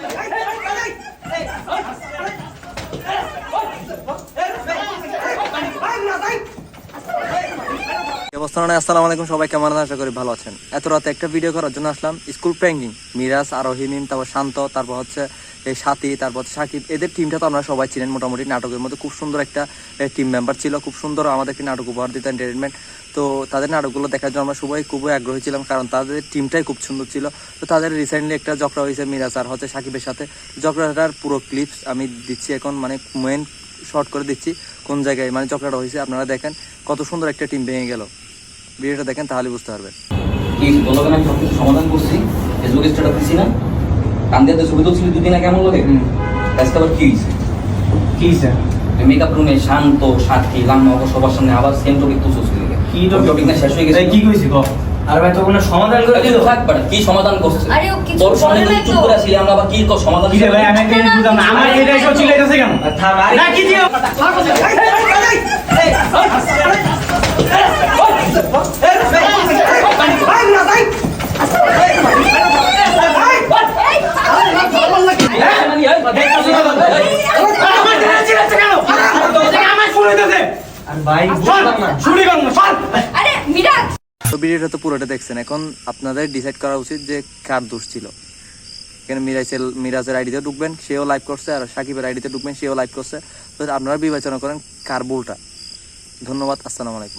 Hey, hey. অবস্থানে আসসালামু আলাইকুম, সবাই কেমন আশা করি ভালো আছেন। এত রাতে একটা ভিডিও করার জন্য আসলাম, স্কুল প্র্যাঙ্কিং মিরাজ মিম, তারপর শান্ত, তারপর হচ্ছে, এই সাথী, তারপর সাকিব। এদের টিমটা তো আপনারা সবাই চিনেন মোটামুটি, নাটকের মধ্যে খুব সুন্দর একটা টিম মেম্বার ছিল, খুব সুন্দর আমাদেরকে নাটক উপহার দিত এন্টারটেনমেন্ট তো তাদের নাটকগুলো দেখার জন্য আমরা সবাই খুবই আগ্রহী ছিলাম, কারণ তাদের টিমটাই খুব সুন্দর ছিল। তো তাদের রিসেন্টলি একটা ঝগড়া হয়েছে মিরাজ আর হচ্ছে সাকিবের সাথে। ঝগড়াটার পুরো ক্লিপস আমি দিচ্ছি এখন মানে মেন শর্ট করে দিচ্ছি, কোন জায়গায় মানে ঝগড়াটা হয়েছে, আপনারা দেখেন, কত সুন্দর একটা টিম ভেঙে গেল। ভিডিওটা দেখেন তাহলে বুঝতে পারবেন। কি বলবেন আমি সবকিছু সমাধান করছি। ফেসবুকে স্ট্যাটাস দিছি না। কান্দিয়াতে ছবি তুলছিলি দুদিন আগে কেমন লাগে? আজকে আবার কি হয়েছে কি স্যার মেকআপ রুমে শান্ত সাক্ষী লাম্মা সবার সামনে আবার সেম টপিক তো কি টপিক না শেষ হয়ে গেছে। কি কইছি ক? আর ভাই তো কোনো সমাধান করে দিল। থাক বাড়া, কি সমাধান করছে? আরে ও কিছু বলে নাই তো। করে আসলি আমরা আবার কি সমাধান কি ভাই আমি বুঝলাম না। আমার এটা এসব চিল্লাইতেছে কেন? থাম, আরে না কি দিও তো ভিডিওটা তো পুরোটা দেখছেন। এখন আপনাদের ডিসাইড করা উচিত যে কার দোষ ছিল। এখানে মিরাজের মিরাজের আইডিতে ঢুকবেন, সেও লাইভ করছে, আর সাকিবের আইডিতে ঢুকবেন, সেও লাইভ করছে। তো আপনারা বিবেচনা করেন কার ভুলটা। ধন্যবাদ, আসসালামু আলাইকুম।